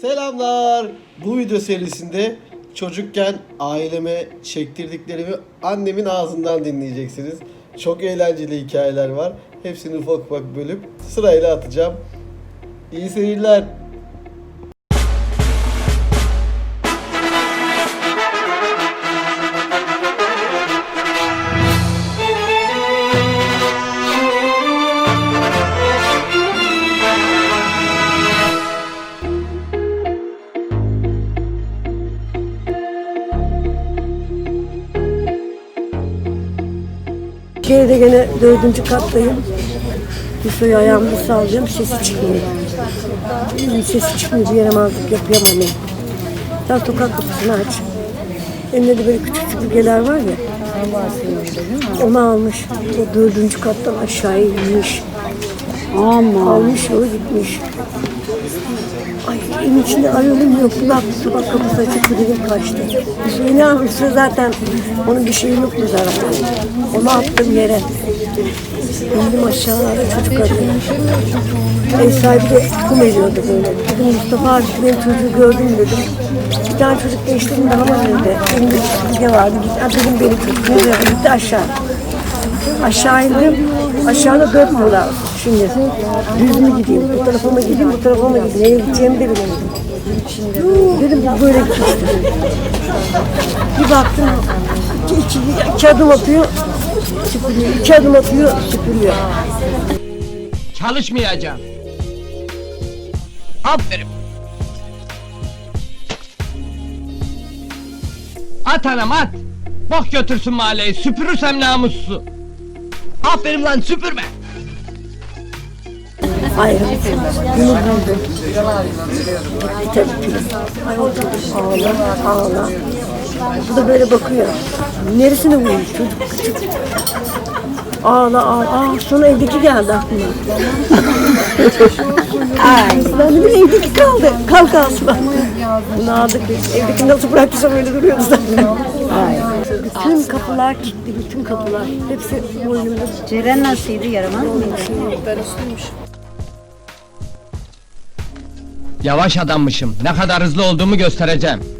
Selamlar. Bu video serisinde çocukken aileme çektirdiklerimi annemin ağzından dinleyeceksiniz. Çok eğlenceli hikayeler var. Hepsini ufak ufak bölüp sırayla atacağım. İyi seyirler. Şeyde gene dördüncü kattayım. Suyu ayağımda sallıyorum, sesi çıkmıyor. Sesi çıkmıyor, bir yaramazlık yapıyorum hani. Sen sokak kapısını aç. Elinde de böyle küçük süpürgeler var ya. Onu almış. O dördüncü kattan aşağıya inmiş. Ama. Almış yolu gitmiş. Evin içinde arıyorum yok. Bir baktı sokak kapısı açık bir dedim kaçtı. Bir şey ne almışsa zaten onun bir şeyi yoktu zaten. Onu attım yere. İndim aşağılara çocuk arıyor. Ev sahibi de kum ediyordu böyle. Dedim Mustafa abi benim çocuğu gördün mü dedim. Bir tane çocuk gençliğim daha var evde. Elimde süpürge vardı. Gitti, "Ha, dedim benim çocuğum. Gitti aşağı. Aşağı indim. Aşağıda dört yollar. Şimdi düz mü gideyim, bu tarafa mı gideyim, bu tarafa mı gideyim? Nereye gideceğimi de bilemedim. Dedim bu böyle gitmişti. Bir baktım iki, iki, iki adım atıyor, süpürüyor. İki adım atıyor, süpürüyor. Çalışmayacağım. Aferin. At anam at. Bok götürsün mahalleyi süpürürsem namussu. Aferin lan süpürme. Hayır. Bunu buldum. Gitti tabii. Ağla, ağla. Bu da böyle bakıyor. Neresine vurmuş çocuk küçük. Ağla ağla. Aa, sonra evdeki geldi aklıma. Ay. Ben de evdeki kaldı. Kalk Aslı. Bunu aldık biz. Evdeki nasıl bıraktıysam öyle duruyordu zaten. Ay. Bütün kapılar kilitli, bütün kapılar. Hepsi boynumda. Ceren nasılydı yaramaz mıydı? Yavaş adammışım. Ne kadar hızlı olduğumu göstereceğim.